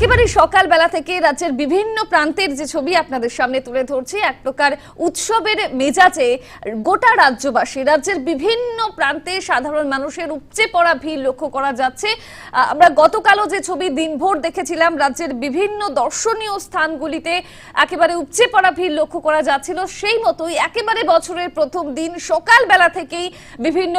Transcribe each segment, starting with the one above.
একেবারে সকালবেলা থেকে রাজ্যের বিভিন্ন প্রান্তের যে ছবি আপনাদের সামনে তুলে ধরছি, এক প্রকার উৎসবের মেজাজে গোটা রাজ্যবাসী, রাজ্যের বিভিন্ন প্রান্তে সাধারণ মানুষের উপচে পড়া ভিড় লক্ষ্য করা যাচ্ছে। আমরা গতকালও যে ছবি দিনভর দেখেছিলাম, রাজ্যের বিভিন্ন দর্শনীয় স্থানগুলিতে একেবারে উপচে পড়া ভিড় লক্ষ্য করা যাচ্ছিল। সেই মতোই একেবারে বছরের প্রথম দিন সকালবেলা থেকেই বিভিন্ন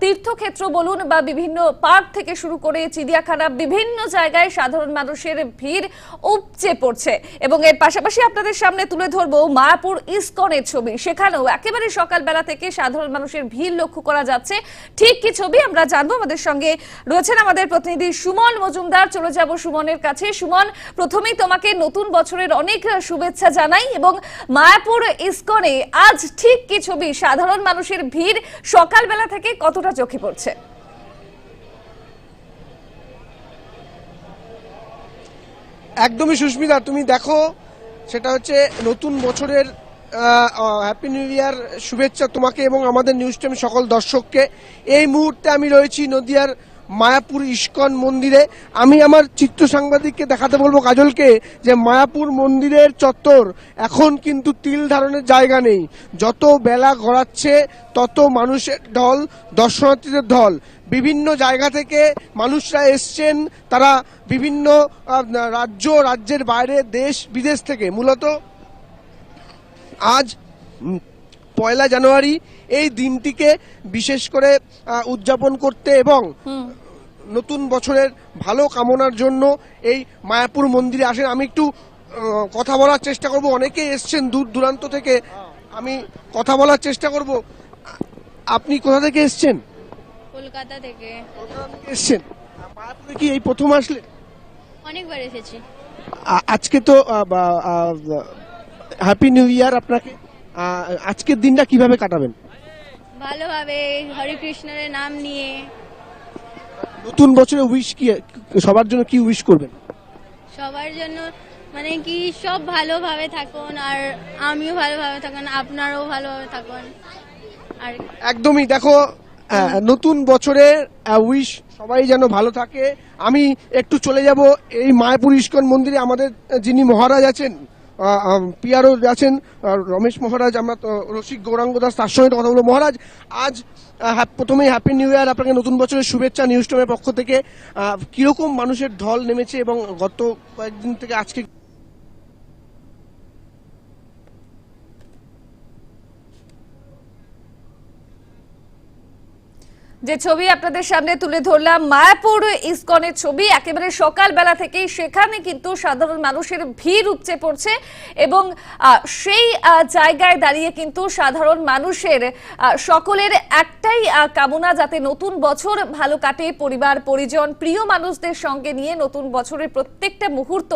তীর্থক্ষেত্র বলুন বা বিভিন্ন পার্ক থেকে শুরু করে চিড়িয়াখানা, বিভিন্ন জায়গায় সাধারণ মানুষের ভিড় উপচে পড়ছে। এবং এর পাশাপাশি আপনাদের সামনে তুলে ধরবো মায়াপুর ইস্কনের ছবি। সেখানেও একেবারে সকালবেলা থেকে সাধারণ মানুষের ভিড় লক্ষ্য করা যাচ্ছে। ঠিক কি ছবি আমরা জানব। আমাদের সঙ্গে রয়েছেন আমাদের প্রতিনিধি সুমন মজুমদার। চলে যাব সুমনের কাছে। সুমন, প্রথমেই তোমাকে নতুন বছরের অনেক শুভেচ্ছা জানাই এবং মায়াপুর ইস্কনে আজ ঠিক কি ছবি? সাধারণ মানুষের ভিড় সকালবেলা থেকে কতটা চোখে পড়ছে? একদমই সুস্মিতা, তুমি দেখো, সেটা হচ্ছে নতুন বছরের হ্যাপি নিউ ইয়ার শুভেচ্ছা তোমাকে এবং আমাদের নিউজ টাইম সকল দর্শককে। এই মুহূর্তে আমি রয়েছি নদিয়ার মায়াপুর ইস্কন মন্দিরে। আমি আমার চিত্র সাংবাদিককে দেখাতে বলব কাজলকে যে মায়াপুর মন্দিরের চত্বর এখন কিন্তু তিল ধারণের জায়গা নেই। যত বেলা গড়াচ্ছে, তত মানুষের ঢল দর্শনার্থীদের ঢল বিভিন্ন জায়গা থেকে মানুষরা এসছেন, তারা বিভিন্ন রাজ্য, রাজ্যের বাইরে, দেশ, বিদেশ থেকে। মূলত আজ পয়লা জানুয়ারি এই দিনটিকে বিশেষ করে উদযাপন করতে এবং নতুন বছরের ভালো কামনার জন্য এই মায়াপুর মন্দিরে আসেন। আমি একটু কথা বলার চেষ্টা করব। অনেকেই এসছেন দূর দূরান্ত থেকে। আমি কথা বলার চেষ্টা করব। আপনি কোথা থেকে এসছেন? কলকাতা থেকে। এসছেন? মায়াপুরে কি এই প্রথম আসলেন অনেকবার এসেছি। আজকে তো হ্যাপি নিউ ইয়ার আপনাকে। আজকের দিনটা কীভাবে কাটাবেন? ভালোভাবে হরে কৃষ্ণের নাম নিয়ে। নতুন বছরে উইশ কি সবার জন্য কি উইশ করবেন? সবার জন্য মানে কি সব ভালোভাবে থাকুন আর আমিও ভালোভাবে থাকুন আপনারাও ভালোভাবে থাকুন। আর একদমই দেখো নতুন বছরের উইশ সবাই যেন ভালো থাকে। আমি একটু চলে যাব এই মায়াপুর ইস্কন মন্দিরে। আমাদের যিনি মহারাজ আছেন পিয়ারও আছেন রমেশ মহারাজ, আমরা রসিক গৌরাঙ্গ দাস, তার সঙ্গে কথা বলব। মহারাজ, আজ প্রথমেই হ্যাপি নিউ ইয়ার, আপনাকে নতুন বছরের শুভেচ্ছা নিউজ টোমের পক্ষ থেকে। কীরকম মানুষের ঢল নেমেছে এবং গত কয়েকদিন থেকে আজকে যে ছবি আপনাদের সামনে তুলে ধরলাম, মায়াপুর ইসকনের ছবি। একেবারে সকালবেলা থেকেই সেখানে কিন্তু সাধারণ মানুষের ভিড় উপচে পড়ছে এবং সেই জায়গায় দাঁড়িয়ে কিন্তু সাধারণ মানুষের সকলের একটাই কামনা যাতে নতুন বছর ভালো কাটে, পরিবার, পরিজন, প্রিয় মানুষদের সঙ্গে নিয়ে নতুন বছরের প্রত্যেকটা মুহূর্ত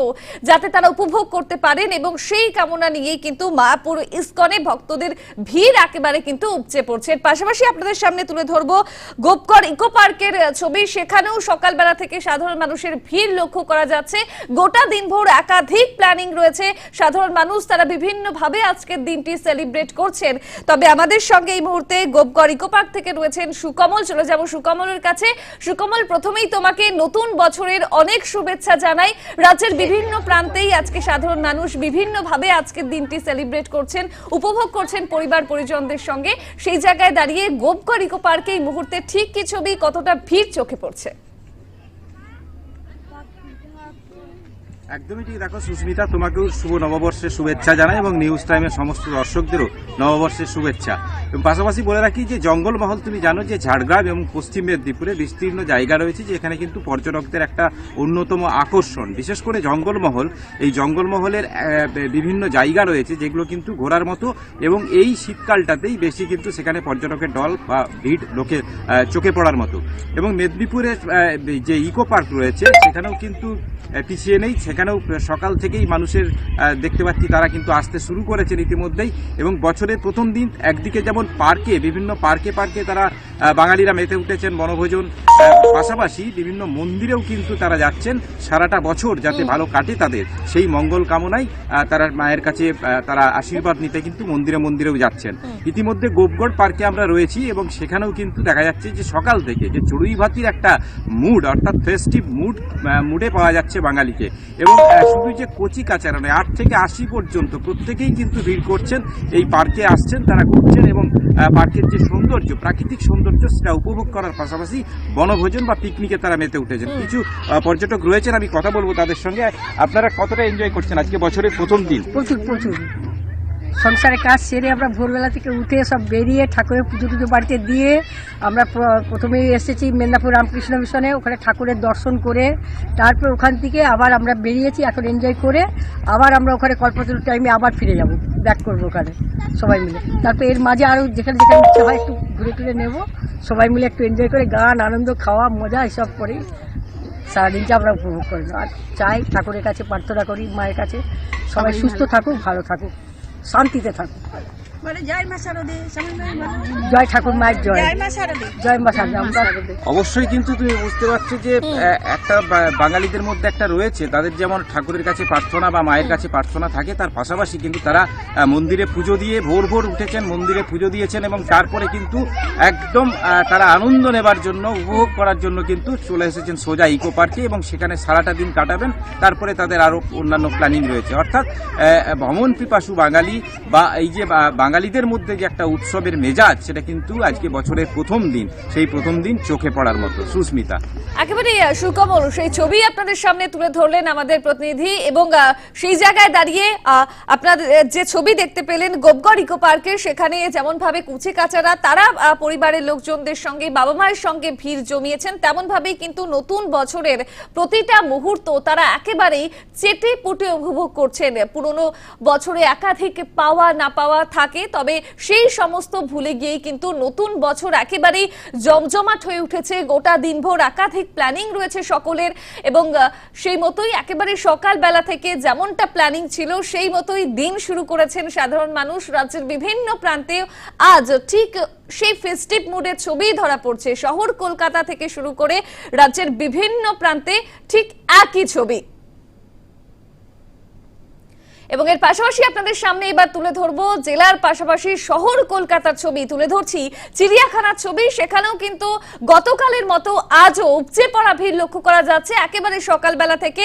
যাতে তারা উপভোগ করতে পারেন এবং সেই কামনা নিয়েই কিন্তু মায়াপুর ইসকনে ভক্তদের ভিড় একেবারে কিন্তু উপচে পড়ছে। এর পাশাপাশি আপনাদের সামনে তুলে ধরবো গোপকর ইকো পার্কের ছবি। সেখানেও সকালবেলা থেকে সাধারণ মানুষের ভিড় লক্ষ্য করা যাচ্ছে। গোটা দিনভর একাধিক প্ল্যানিং রয়েছে। সাধারণ মানুষ তারা বিভিন্ন ভাবে আজকের দিনটি সেলিব্রেট করছেন। তবে আমাদের সঙ্গে এই মুহূর্তে গোপকর ইকো পার্ক থেকে রয়েছেন সুকমল। চলে যাব সুকমলের কাছে। সুকমল, প্রথমেই তোমাকে নতুন বছরের অনেক শুভেচ্ছা জানাই। রাজ্যের বিভিন্ন প্রান্তেই আজকে সাধারণ মানুষ বিভিন্ন ভাবে আজকের দিনটি সেলিব্রেট করছেন, উপভোগ করছেন পরিবার পরিজনদের সঙ্গে। সেই জায়গায় দাঁড়িয়ে গোপকর ইকো পার্কে এই মুহূর্তে ঠিক কি ছবি কতটা ভিড় চোখে পড়ছে? একদমই ঠিক। দেখো, সুস্মিতা, তোমাকেও শুভ নববর্ষের শুভেচ্ছা জানাই এবং নিউজ টাইমের সমস্ত দর্শকদেরও নববর্ষের শুভেচ্ছা। এবং পাশাপাশি বলে রাখি যে জঙ্গলমহল তুমি জানো যে ঝাড়গ্রাম এবং পশ্চিম মেদিনীপুরে বিস্তীর্ণ জায়গা রয়েছে, যে এখানে কিন্তু পর্যটকদের একটা অন্যতম আকর্ষণ। বিশেষ করে জঙ্গলমহল এই জঙ্গলমহলের বিভিন্ন জায়গা রয়েছে, যেগুলো কিন্তু ঘোরার মতো এবং এই শীতকালটাতেই বেশি কিন্তু সেখানে পর্যটকের দল বা ভিড় লোকে চোখে পড়ার মতো। এবং মেদিনীপুরের যে ইকো পার্ক রয়েছে, সেখানেও কিন্তু পিছিয়ে নেই। সেখানেও সকাল থেকেই মানুষের দেখতে পাচ্ছি তারা কিন্তু আসতে শুরু করেছেন ইতিমধ্যেই এবং বছরের প্রথম দিন একদিকে যেমন পার্কে, বিভিন্ন পার্কে পার্কে তারা বাঙালিরা মেতে উঠেছেন বনভোজন পাশাপাশি বিভিন্ন মন্দিরেও কিন্তু তারা যাচ্ছেন সারাটা বছর যাতে ভালো কাটে তাদের। সেই মঙ্গল কামনায় তারা মায়ের কাছে তারা আশীর্বাদ নিতে কিন্তু মন্দিরে মন্দিরেও যাচ্ছেন। ইতিমধ্যে গোপগড় পার্কে আমরা রয়েছি এবং সেখানেও কিন্তু দেখা যাচ্ছে যে সকাল থেকে যে চড়ুই ভাতির একটা মুড অর্থাৎ ফেস্টিভ মুড মুডে পাওয়া যাচ্ছে বাঙালিকে। এবং শুধু যে কচি কাচারা নয় আট থেকে আশি পর্যন্ত প্রত্যেকেই কিন্তু ভিড় করছেন এই পার্কে আসছেন তারা ঘুরছেন এবং পার্কের যে সৌন্দর্য প্রাকৃতিক সৌন্দর্য সেটা উপভোগ করার পাশাপাশি বনভোজন বা পিকনিকে তারা মেতে উঠেছেন। কিছু পর্যটক রয়েছেন আমি কথা বলব তাদের সঙ্গে। আপনারা কতটা এনজয় করছেন? আজকে বছরের প্রথম দিন। প্রচুর প্রচুর। সংসারের কাজ সেরে আমরা ভোরবেলা থেকে উঠে সব বেরিয়ে ঠাকুরের পুজো টুজো বাড়িতে দিয়ে আমরা প্রথমেই এসেছি মেদিনীপুর রামকৃষ্ণ মিশনে ওখানে ঠাকুরের দর্শন করে তারপর ওখান থেকে আবার আমরা বেরিয়েছি এখন এনজয় করে আবার আমরা ওখানে কল্পতরু টাইমে আবার ফিরে যাব ব্যাক করব ওখানে সবাই মিলে। তারপর এর মাঝে আরও যেখানে যেখানে ইচ্ছে হয় একটু ঘুরে টুরে নেব সবাই মিলে একটু এনজয় করে গান আনন্দ খাওয়া মজা এসব করে। সারাদিনটা আমরা উপভোগ করি। আর চাই ঠাকুরের কাছে প্রার্থনা করি মায়ের কাছে। সবাই সুস্থ থাকুক ভালো থাকুক। শান্তিতে থাকুক। জয় ঠাকুর মায়ের জয়। জয় মা শারদে। অবশ্যই কিন্তু তুমি বুঝতে পারছ যে একটা বাঙালিদের মধ্যে একটা রয়েছে তাদের যেমন ঠাকুরের কাছে প্রার্থনা বা মায়ের কাছে প্রার্থনা থাকে তার পাশাপাশি কিন্তু তারা মন্দিরে পুজো দিয়ে ভোর ভোর উঠেছেন মন্দিরে পুজো দিয়েছেন এবং তারপরে কিন্তু একদম তারা আনন্দ নেবার জন্য উপভোগ করার জন্য কিন্তু চলে এসেছেন সোজা ইকো পার্কে এবং সেখানে সারাটা দিন কাটাবেন। তারপরে তাদের আরও অন্যান্য প্ল্যানিং রয়েছে। অর্থাৎ ভ্রমণ পিপাসু বাঙালি বা এই যে বা- বাঙালিদের মধ্যে যে একটা উৎসবের মেজাজ, সেটা কিন্তু আজকে বছরের প্রথম দিন। সেই প্রথম দিন চোখে পড়ার মতো। সুস্মিতা। একেবারে সুকমল, সেই ছবি আপনাদের সামনে তুলে ধরলেন আমাদের প্রতিনিধি এবং সেই জায়গায় দাঁড়িয়ে আপনাদের যে ছবি দেখতে পেলেন গোপগড় ইকো পার্কে সেখানে যেমন ভাবে কুচি কাচারা, তারা পরিবারের লোকজনদের সঙ্গে, বাবা মায়ের সঙ্গে ভিড় জমিয়েছেন তেমন ভাবেই কিন্তু নতুন বছরের প্রতিটা মুহূর্ত তারা একেবারেই চেটে পুটে উপভোগ করছেন। পুরনো বছরে একাধিক পাওয়া, না পাওয়া থাকে তবে সেই সমস্ত ভুলে গিয়েই কিন্তু নতুন বছর একেবারেই জমজমাট হয়ে উঠেছে। গোটা দিনভর একাধিক প্ল্যানিং রয়েছে সকলের এবং সেই মতোই একেবারে সকালবেলা থেকে যেমনটা প্ল্যানিং ছিল, সেই মতোই দিন শুরু করেছেন সাধারণ মানুষ। রাজ্যের বিভিন্ন প্রান্তে আজ ঠিক সেই ফেস্টিভ মুডের ছবি ধরা পড়ছে। শহর কলকাতা থেকে শুরু করে রাজ্যের বিভিন্ন প্রান্তে ঠিক একই ছবি। এবং এর পাশাপাশি আপনাদের সামনে এবার তুলে ধরবো জেলার পাশাপাশি শহর কলকাতার ছবি। তুলে ধরছি চিড়িয়াখানার ছবি। সেখানেও কিন্তু গতকালের মতো আজও উপচে পড়া ভিড় লক্ষ্য করা যাচ্ছে। একেবারে সকালবেলা থেকে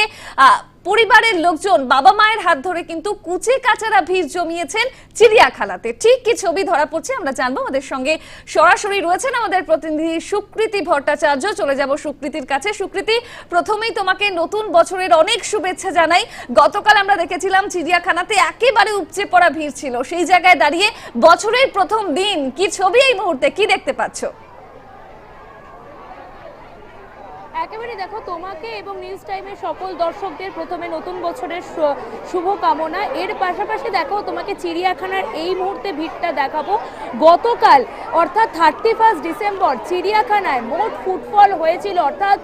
পরিবারের লোকজন বাবা মায়ের হাত ধরে কিন্তু কুচে কাচারা ভিড় জমিয়েছেন চিড়িয়াখানাতে ঠিক কি ছবি ধরা পড়ছে আমরা জানব। আমাদের সঙ্গে সরাসরি রয়েছেন আমাদের প্রতিনিধি সুকৃতি ভট্টাচার্য। চলে যাব সুকৃতির কাছে। সুকৃতি, প্রথমেই তোমাকে নতুন বছরের অনেক শুভেচ্ছা জানাই। গতকাল আমরা দেখেছিলাম চিড়িয়াখানাতে একেবারে উপচে পড়া ভিড় ছিল। সেই জায়গায় দাঁড়িয়ে বছরের প্রথম দিন, কি ছবি এই মুহূর্তে? কি দেখতে পাচ্ছো? একেবারে দেখো তোমাকে এবং নিউজ টাইমের সকল দর্শকদের প্রথমে নতুন বছরের শুভ কামনা এর পাশাপাশি দেখো তোমাকে চিড়িয়াখানার এই মুহূর্তে ভিড়টা দেখাবো। গতকাল, অর্থাৎ থার্টি ফার্স্ট ডিসেম্বর চিড়িয়াখানায় মোট ফুটফল হয়েছিল, অর্থাৎ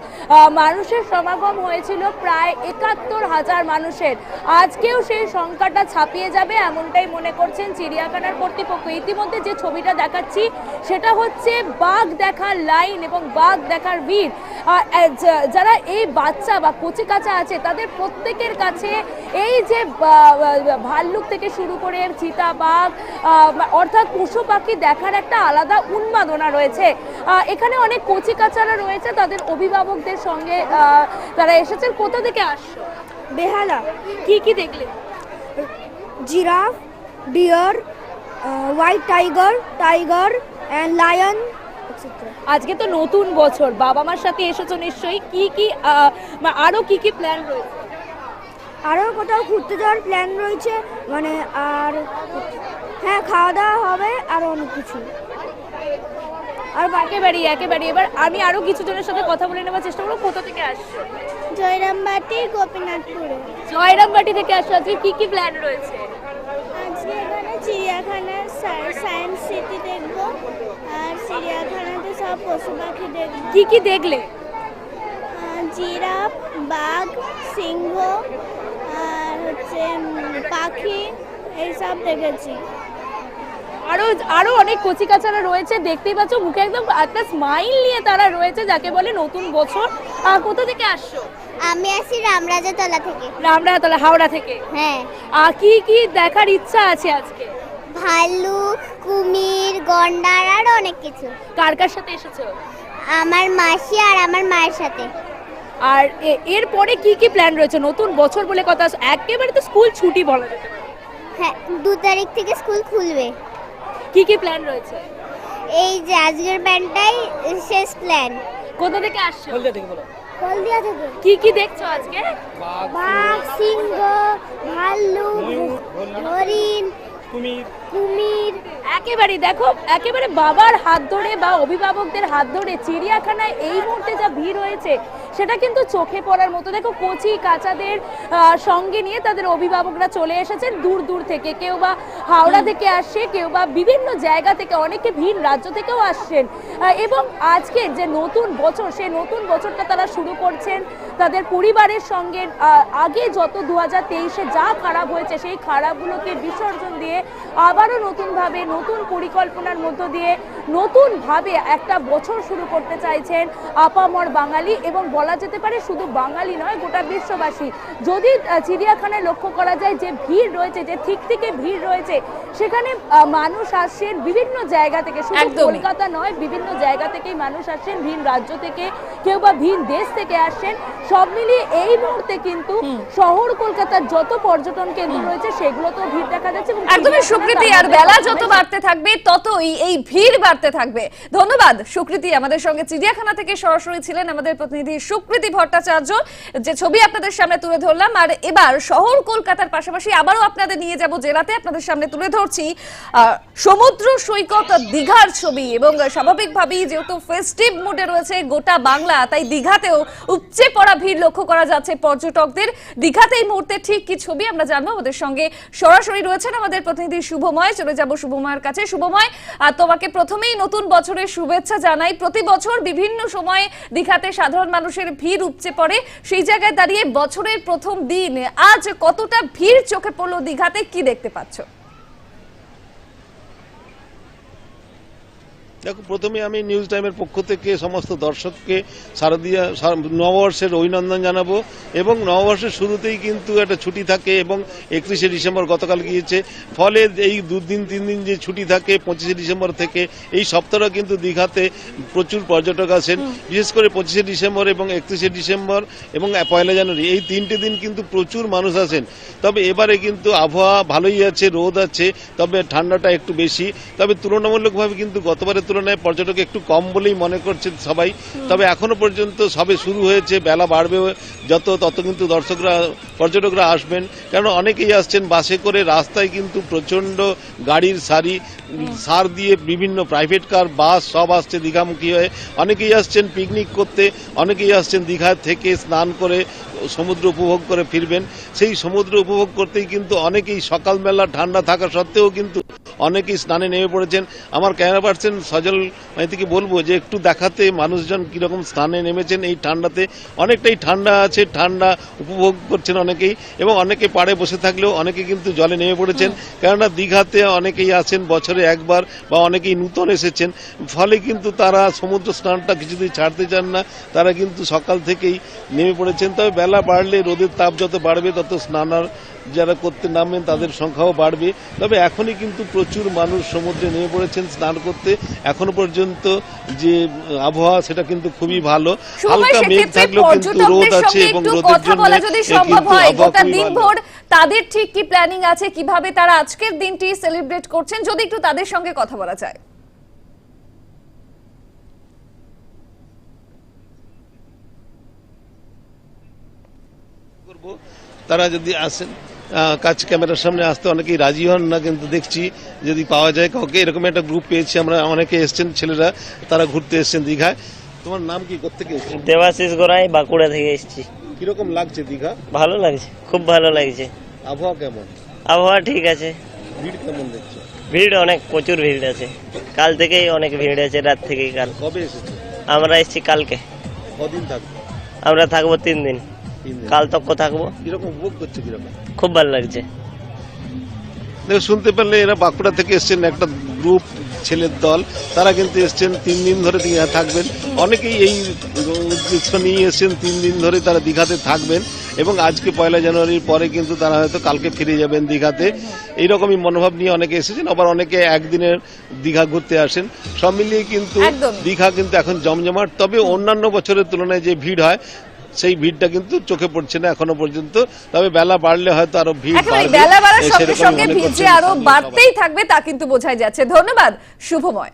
মানুষের সমাগম হয়েছিল প্রায় একাত্তর হাজার মানুষের। আজকেও সেই সংখ্যাটা ছাপিয়ে যাবে এমনটাই মনে করছেন চিড়িয়াখানার কর্তৃপক্ষ। ইতিমধ্যে যে ছবিটা দেখাচ্ছি, সেটা হচ্ছে বাঘ দেখার লাইন এবং বাঘ দেখার ভিড়। যারা এই বাচ্চা বা কচি কাচা আছে, তাদের প্রত্যেকের কাছে এই যে ভাল্লুক থেকে শুরু করে চিতা বাঘ অর্থাৎ পশু পাখি দেখার একটা আলাদা উন্মাদনা রয়েছে। এখানে অনেক কচি কাচারা রয়েছে, তাদের অভিভাবকদের সঙ্গে তারা এসেছেন। কোথা থেকে আসছো? বেহালা। কি কি দেখলে? Giraffe, deer white tiger tiger, and lion. আজকে তো নতুন বছর বাবা মার সাথে এসেছ নিশ্চয়ই। কি কি আহ, বা আরও কি কি প্ল্যান রয়েছে? আরও কোথাও ঘুরতে যাওয়ার প্ল্যান রয়েছে মানে আর হ্যাঁ খাওয়া দাওয়া হবে আর অনেক কিছু। আর একেবারেই একেবারেই। এবার আমি আরও কিছু জনের সাথে কথা বলে নেওয়ার চেষ্টা করব। কোথা থেকে আসছো? জয়রামবাটি গোপীনাথপুরে। জয়রামবাটি থেকে আসছো আজকে কি কি প্ল্যান রয়েছে? আজকে এখানে চিড়িয়াখানার সায়েন্স সিটি দেখব আর চিড়িয়াখানাতে সব পশু পাখি দেখব। কি কি দেখলে? জিরাফ বাঘ সিংহ আর হচ্ছে পাখি এইসব দেখেছি। আরও আরও অনেক কচিকাচারা রয়েছে দেখতেই পাচ্ছ মুখে একদম একটা স্মাইল নিয়ে তারা রয়েছে যাকে বলে নতুন বছর। কোথা থেকে আসছো? আমি আসি রামরাজাতলা থেকে। রামরাতলা হাওড়া থেকে? হ্যাঁ। আর কি কি দেখার ইচ্ছা আছে আজকে? ভাল্লুক কুমির গন্ডার আর অনেক কিছু। কার কার সাথে এসেছ? আমার মাসি আর আমার মায়ের সাথে। আর এ- এরপরে কি কি প্ল্যান রয়েছে? নতুন বছর বলে কথা একেবারে তো স্কুল ছুটি বলা যেতে হ্যাঁ দু তারিখ থেকে স্কুল খুলবে। কি কি প্ল্যান রয়েছে? এই যে আজকের প্ল্যানটাই শেষ প্ল্যান কোথা থেকে আসছো? হলদিয়া থেকে কি কি দেখছ আজকে? বাঘ সিংহ ভাল্লুক হরিণ। কুমির একেবারে দেখো একেবারে বাবার হাত ধরে বা অভিভাবকদের হাত ধরে চিড়িয়াখানায় এই মুহূর্তে যা ভিড় হয়েছে সেটা কিন্তু চোখে পড়ার মতো। দেখো কচি কাচাদের সঙ্গে নিয়ে তাদের অভিভাবকরা চলে এসেছেন দূর দূর থেকে। কেউ বা হাওড়া থেকে আসছে কেউ বা বিভিন্ন জায়গা থেকে অনেকে ভিন রাজ্য থেকেও আসছেন। এবং আজকে যে নতুন বছর সেই নতুন বছরটা তারা শুরু করছেন। তাদের পরিবারের সঙ্গে আগে যত দু হাজার তেইশে যা খারাপ হয়েছে সেই খারাপগুলোকে বিসর্জন দিয়ে আবারও নতুনভাবে নতুন পরিকল্পনার মধ্য দিয়ে নতুনভাবে একটা বছর শুরু করতে চাইছেন আপামর বাঙালি এবং বলা যেতে পারে শুধু বাঙালি নয় গোটা বিশ্ববাসী। যদি চিড়িয়াখানায় লক্ষ্য করা যায় যে ভিড় রয়েছে যে ঠিক থেকে ভিড় রয়েছে সেখানে মানুষ আসছেন বিভিন্ন জায়গা থেকে। শুধু কলকাতা নয় বিভিন্ন জায়গা থেকেই মানুষ আসছেন ভিন রাজ্য থেকে কেউ বা ভিন দেশ থেকে আসছেন। সব মিলিয়ে এই মুহূর্তে কিন্তু শহর কলকাতার যত পর্যটন কেন্দ্র রয়েছে সেগুলোতেও ভিড় দেখা যাচ্ছে একদমই সুকৃতি আর বেলা যত বাড়তে থাকবে ততই এই ভিড় বাড়তে থাকবে। ধন্যবাদ সুকৃতি আমাদের সঙ্গে। চিড়িয়াখানা থেকে সরাসরি ছিলেন আমাদের প্রতিনিধি সুকৃতি ভট্টাচার্য। যে ছবি আপনাদের সামনে তুলে ধরলাম, আর এবার শহর কলকাতার পাশাপাশি আবারও আপনাদের নিয়ে যাব জেলাতে। আপনাদের সামনে তুলে ধরছি সমুদ্র সৈকত দীঘার ছবি। এবং স্বাভাবিকভাবেই যেহেতু ফেস্টিভ মুডে রয়েছে গোটা বাংলা, তাই দীঘাতেও উপচে পড়া ভিড় লক্ষ্য করা যাচ্ছে পর্যটকদের। দীঘাতে এই মুহূর্তে ঠিক কি ছবি আমরা জানব? আমাদের সঙ্গে সরাসরি রয়েছেন আমাদের প্রতিনিধি শুভময়। চলে যাব শুভময়ের কাছে। শুভময় তোমাকে প্রথমেই নতুন বছরের শুভেচ্ছা জানাই। প্রতি বছর বিভিন্ন সময়ে দীঘাতে সাধারণ মানুষের ভিড় উপচে পড়ে। সেই জায়গায় দাঁড়িয়ে বছরের প্রথম দিন। আজ কতটা ভিড় চোখে পড়ল দীঘাতে? কি দেখতে পাচ্ছ? দেখো প্রথমে আমি নিউজ টাইমের পক্ষ থেকে সমস্ত দর্শককে শারদীয়া নববর্ষের অভিনন্দন জানাব এবং নববর্ষের শুরুতেই কিন্তু একটা ছুটি থাকে এবং একত্রিশে ডিসেম্বর গতকাল গিয়েছে। ফলে এই দুদিন তিন দিন যে ছুটি থাকে পঁচিশে ডিসেম্বর থেকে এই সপ্তাহটা কিন্তু দীঘাতে প্রচুর পর্যটক আসেন। বিশেষ করে পঁচিশে ডিসেম্বর এবং একত্রিশে ডিসেম্বর এবং পয়লা জানুয়ারি এই তিনটে দিন কিন্তু প্রচুর মানুষ আসেন। তবে এবারে কিন্তু আবহাওয়া ভালোই আছে রোদ আছে তবে ঠান্ডাটা একটু বেশি। তবে তুলনামূলকভাবে কিন্তু গতবারের তুলনায় পর্যটক একটু কম বলেই মনে করছেন সবাই। তবে এখনও পর্যন্ত সবে শুরু হয়েছে, বেলা বাড়বে, যত তত কিন্তু দর্শকরা, পর্যটকরা আসবেন। কারণ অনেকেই আসছেন বাসে করে, রাস্তায় কিন্তু প্রচণ্ড গাড়ির সারি, সার দিয়ে বিভিন্ন প্রাইভেট কার বাস সব আসছে দীঘামুখী হয়ে। অনেকেই আসছেন পিকনিক করতে, অনেকেই আসছেন দীঘা থেকে স্নান করে, সমুদ্র উপভোগ করে ফিরবেন। সেই সমুদ্র উপভোগ করতেই কিন্তু অনেকেই সকালবেলা ঠান্ডা থাকা সত্ত্বেও কিন্তু অনেকেই স্নানে নেমে পড়েছেন। আমার ক্যামেরা পার্সন সজল মাইতিকে বলব যে একটু দেখাতে মানুষজন কীরকম স্নানে নেমেছেন এই ঠান্ডাতে। অনেকটাই ঠান্ডা আছে ঠান্ডা উপভোগ করছেন অনেকেই এবং অনেকে পাড়ে বসে থাকলেও অনেকে কিন্তু জলে নেমে পড়েছেন। কেননা দীঘাতে অনেকেই আছেন বছরে একবার বা অনেকেই নূতন এসেছেন। ফলে কিন্তু তারা সমুদ্র স্নানটা কিছুতেই ছাড়তে চান না। তারা কিন্তু সকাল থেকেই নেমে পড়েছেন। তবে বেলা বাড়লে রোদের তাপ যত বাড়বে তত স্নানার যারা করতে নামবেন তাদের সংখ্যাও বাড়বে। তবে এখনই কিন্তু প্রচুর মানুষ সমুদ্রে নেমে পড়েছেন স্নান করতে। এখনও পর্যন্ত যে আবহাওয়া সেটা কিন্তু খুবই ভালো। হালকা মেঘ থাকলেও কিন্তু রোদ আছে এবং রোদের জন্য কিন্তু তাদের ঠিক কি প্ল্যানিং আছে কীভাবে তারা আজকের দিনটি সেলিব্রেট করছেন যদি একটু তাদের সঙ্গে কথা বলা যায়। তারা যদি আসেন। কাছ ক্যামেরার সামনে আসতে অনেকেই রাজি হন না কিন্তু দেখছি যদি পাওয়া যায় কাউকে। এরকম একটা গ্রুপ পেয়েছি আমরা অনেকে এসছেন ছেলেরা তারা ঘুরতে এসছেন দীঘায় তোমার নাম কি? কোথেকে দেবাশিস গোড়াই বাঁকুড়া থেকে এসেছি। কীরকম লাগছে দীঘা? ভালো লাগছে খুব ভালো লাগছে। আবহাওয়া কেমন? আবহাওয়া ঠিক আছে। ভিড় কেমন দেখছ? ভিড় অনেক প্রচুর ভিড় আছে। কাল থেকেই অনেক ভিড় আছে রাত থেকেই কাল। কবে এসেছ? আমরা এসেছি কালকে। কদিন থাকব? আমরা থাকব তিন দিন। কাল তক্ক থাকব। কীরকম উপভোগ করছ কীরকম? খুব ভালো লাগছে। দেখো শুনতে পারলে এরা বাঁকুড়া থেকে এসছেন একটা গ্রুপ ছেলের দল। তারা কিন্তু এসছেন তিন দিন ধরে দীঘা থাকবেন। অনেকেই এই উদ্দেশ্য নিয়ে এসছেন তিন দিন ধরে তারা দীঘাতে থাকবেন। এবং আজকে পয়লা জানুয়ারির পরে কিন্তু তারা হয়তো কালকে ফিরে যাবেন দীঘাতে। এইরকমই মনোভাব নিয়ে অনেকে এসেছেন আবার অনেকে একদিনের দীঘা ঘুরতে আসেন। সব মিলিয়ে কিন্তু দীঘা কিন্তু এখন জমজমাট। তবে অন্যান্য বছরের তুলনায় যে ভিড় হয় সেই ভিড়টা কিন্তু চোখে পড়ছে না এখনও পর্যন্ত। তবে বেলা বাড়লে হয়তো আরও ভিড় বেলা বাড়ার সঙ্গে সঙ্গে ভিড় যে আরও বাড়তেই থাকবে তা কিন্তু বোঝাই যাচ্ছে। ধন্যবাদ শুভময়।